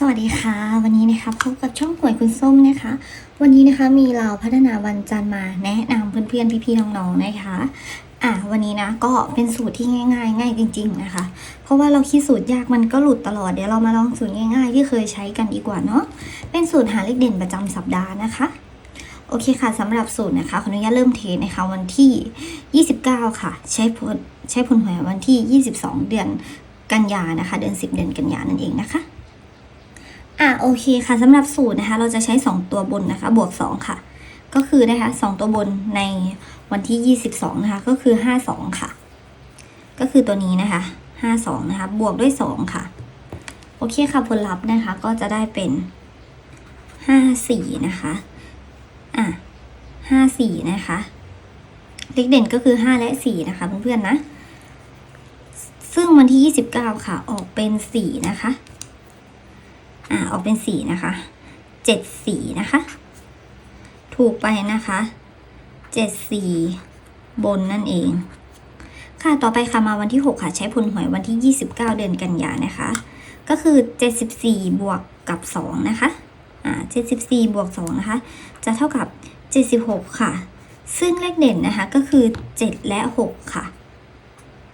สวัสดีค่ะ วันนี้นะคะพบกับช่องหวยคุณส้มนะคะ วันนี้นะคะมีเราพัฒนาวันจันทร์มาแนะนำเพื่อนๆพี่ๆน้องๆนะคะอะวันนี้นะก็เป็นสูตรที่ง่ายๆ ง่ายจริง ๆนะคะ เพราะว่าเราคิดสูตรยากมันก็หลุดตลอดเดี๋ยวเรามาลองสูตรง่ายๆ ที่เคยใช้กันดีกว่าเนาะเป็นสูตรหาเลขเด่นประจำสัปดาห์นะคะโอเคค่ะสำหรับสูตรนะคะขออนุญาตเริ่มเทสนะคะ วันที่ 29 ค่ะ ใช้ผลใช้ผลหวยวันที่ 22 เดือนกันยานะคะ เดือน 10 เดือนกันยานั่นเองนะคะ อะโอเคค่ะสำหรับสูตรนะคะ เราจะใช้ 2 ตัวบนนะคะ บวก 2 ค่ะ ก็คือนะคะ2ตัวบนในวันที่ 22 นะคะ ก็คือ 52 ค่ะ ก็คือตัวนี้นะคะ 52 นะคะ บวกด้วย 2 ค่ะ โอเคค่ะผลลัพธ์นะคะ ก็จะได้เป็น 54 นะคะอะ54 นะคะเลขเด่นก็คือ 5 และ 4 นะคะเพื่อนๆนะ ซึ่งวันที่ 29 ค่ะ ออกเป็น 4 นะคะ อ่าออกเป็นสีนะคะเจ็ดสีนะคะ ถูกไปนะคะเจ็ดสีบนนั่นเอง ค่ะต่อไปค่ะมาวันที่ 6 ค่ะ ใช้ผลหวยวันที่ 29 เดือนกันยานะคะ ก็คือ 74 บวกกับ 2 นะคะอ่า74 บวก 2 นะคะ จะเท่ากับ 76 ค่ะ ซึ่งเลขเด่นนะคะก็คือ 7 และ 6 ค่ะ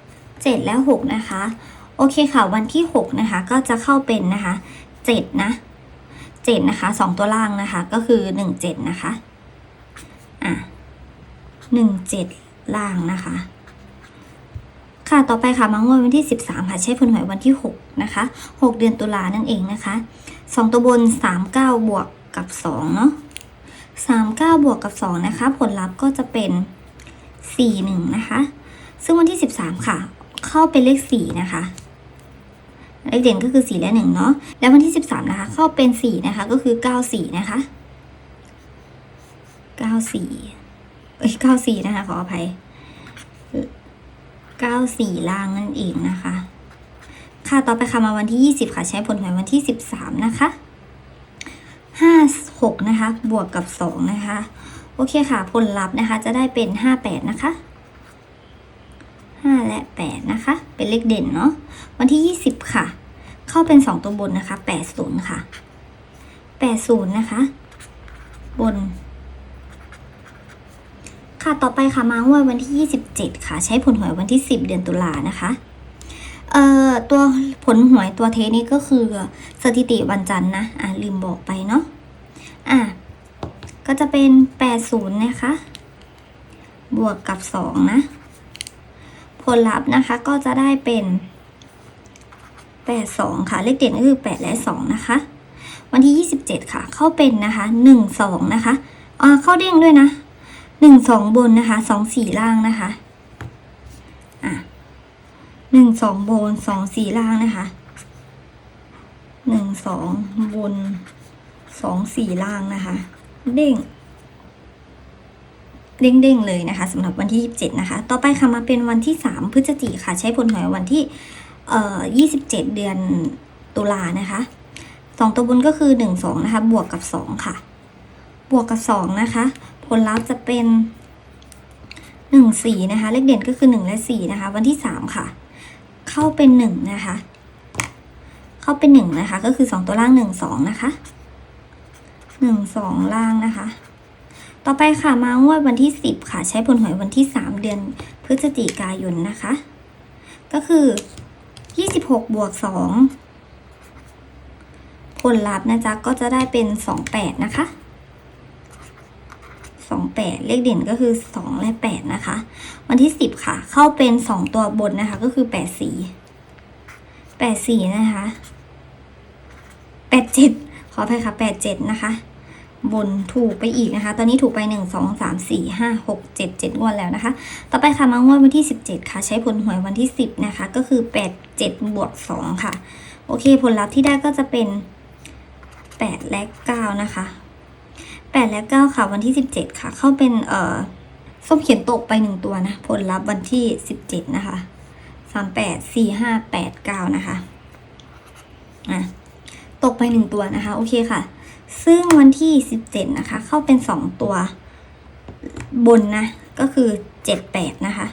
7 และ 6 นะคะ โอเคค่ะ วันที่ 6 นะคะ ก็จะเข้าเป็นนะคะ เจ็ดนะเจ็ดนะคะสองตัวล่างนะคะ ก็คือหนึ่งเจ็ดนะคะอะหนึ่งเจ็ดล่างนะคะ ค่ะต่อไปค่ะมางวดวันที่สิบสามค่ะใช้ผลหวยวันที่หกนะคะหกเดือนตุลานั่นเองนะคะสองตัวบนสามเก้าบวกกับสองเนาะสามเก้าบวกกับสองนะคะ ผลลัพธ์ก็จะเป็นสี่หนึ่งนะคะ ซึ่งวันที่สิบสามค่ะ เข้าเป็นเลขสี่นะคะ เลขเด่นก็คือ 4 และ1เนาะแล้ววันที่ 13 นะคะ เข้าเป็น 4 นะคะ ก็คือ 94 นะคะ 94 เอ้ย 94 นะคะ ขออภัย 94 ล่างนั่นเองนะคะ ค่ะ ต่อไปค่ะมาวันที่ 20 ค่ะ ใช้ผลหวยวันที่ 13 นะคะ 56 นะคะ บวกกับ 2 นะคะ โอเคค่ะ ผลลัพธ์นะคะ จะได้เป็น 58 นะคะ และ8นะคะ เป็นเลขเด่นเนาะ วันที่ 20 ค่ะ เข้าเป็น 2 ตัวบนนะคะ80ค่ะ80นะคะ บน ค่ะ ต่อไปค่ะ มางวดวันที่ 27 ค่ะ ใช้ผลหวยวันที่ 10 เดือนตุลานะคะ เอ่อ ตัวผลหวยตัวเทสนี้ก็คือสถิติวันจันทร์นะ อ่าลืมบอกไปเนาะ อะ ก็จะเป็น 80 นะคะ บวกกับ 2 นะ ผลลัพธ์นะคะก็จะได้เป็น82ค่ะ เลขเด่นก็คือ 8 และ 2 นะคะ วันที่ 27 ค่ะ เข้าเป็นนะคะ 1 2 นะคะอ่าเข้าเด้งด้วยนะ 1 2 บนนะคะ 2 4 ล่างนะคะอะ1 2 บน 2 4 ล่างนะคะ 1 2 บน 2 4 ล่างนะคะ เด้ง เด้งๆเลยนะคะสำหรับวันที่ 27 นะคะ ต่อไปค่ะมาเป็นวันที่ 3 พฤศจิกค่ะ ใช้ผลหวยวันที่เอ่อ27 เดือนตุลานะคะสองตัวบนก็คือ 1 2 นะคะ บวกกับ 2 ค่ะ บวกกับ 2 นะคะ ผลลัพธ์จะเป็น 1 4 นะคะ เลขเด่นก็คือ 1 และ 4 นะคะ วันที่ 3 ค่ะ เข้าเป็น 1 นะคะ เข้าเป็น 1 นะคะ ก็คือ 2 ตัวล่าง 1 2 นะคะ 1 2 ล่างนะคะ ต่อไปค่ะมางวดวันที่ 10 ค่ะ ใช้ผลหวยวันที่ 3 เดือนพฤศจิกายนนะคะ ก็คือ 26 บวก 2 ผลลัพธ์นะจ๊ะก็จะได้เป็น 28 นะคะ 28 เลขเด่นก็คือ 2 และ 8 นะคะ วันที่ 10 ค่ะ เข้าเป็น 2 ตัวบนนะคะ ก็คือ84 84นะคะ 87 ขออภัยค่ะ 87 นะคะ บนถูกไปอีกนะคะ ตอนนี้ถูกไป 1 2 3 4 5 6 7 7 งวดแล้วนะคะ ต่อไปค่ะมางวดวันที่ 17 ค่ะ ใช้ผลหวยวันที่ 10 นะคะ ก็คือ 8 7 บวก 2 ค่ะ โอเค ผลลัพธ์ที่ได้ก็จะเป็น 8 และ 9 นะคะ 8 และ 9 ค่ะ วันที่ 17 ค่ะ เข้าเป็น เอ่อ ส้มเขียนตกไป 1 ตัวนะ ผลลัพธ์วันที่ 17 นะคะ 38 4 5 8 9 นะคะ อะ ตกไป 1 ตัวนะคะ โอเคค่ะ ซึ่งวันที่ 17 นะคะ เข้าเป็น 2 ตัวบนนะ ก็คือ 78 นะคะ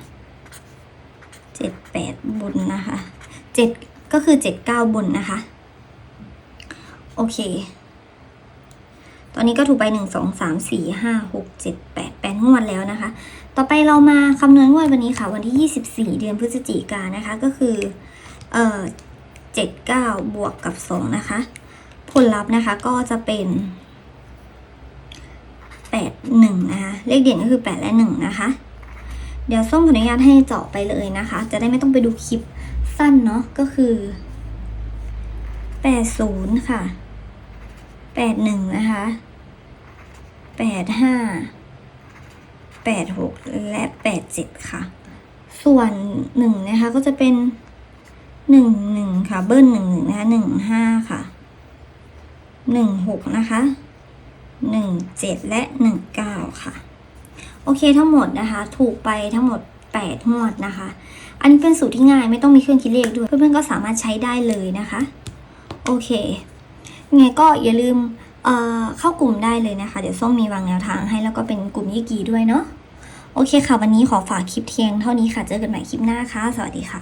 78 บนนะคะ 7 ก็คือ 79 บนนะคะ โอเค ตอนนี้ก็ถูกไปหนึ่งสองสามสี่ห้าหกเจ็ดแปดแปดงวดแล้วนะคะ ต่อไปเรามาคำนวณงวดวันนี้ค่ะ วันที่ยี่สิบสี่เดือนพฤศจิกายนนะคะ ก็คือ เอ่อเจ็ดเก้าบวกกับสองนะคะ ผลลัพธ์นะคะก็จะเป็นแปดหนึ่งนะคะเลขเด่นก็คือแปดและหนึ่งนะคะ เดี๋ยวส้มขออนุญาตให้เจาะไปเลยนะคะ จะได้ไม่ต้องไปดูคลิปสั้นเนาะก็คือแปดศูนย์ค่ะแปดหนึ่งนะคะแปดห้าแปดหกและแปดเจ็ดค่ะ ส่วนหนึ่งนะคะก็จะเป็นหนึ่งหนึ่งค่ะ เบิ้ลหนึ่งหนึ่งนะคะหนึ่งห้าค่ะ หนึ่งหกนะคะหนึ่งเจ็ดและหนึ่งเก้าค่ะ โอเคทั้งหมดนะคะ ถูกไปทั้งหมดแปดงวดนะคะ อันนี้เป็นสูตรที่ง่ายไม่ต้องมีเครื่องคิดเลขด้วย เพื่อนๆก็สามารถใช้ได้เลยนะคะ โอเคยังไงก็อย่าลืมเเข้ากลุ่มได้เลยนะคะ เดี๋ยวส้มมีวางแนวทางให้แล้วก็เป็นกลุ่มยี่กีด้วยเนาะโอเคค่ะ วันนี้ขอฝากคลิปเทียงเท่านี้ค่ะ เจอกันใหม่คลิปหน้าค่ะ สวัสดีค่ะ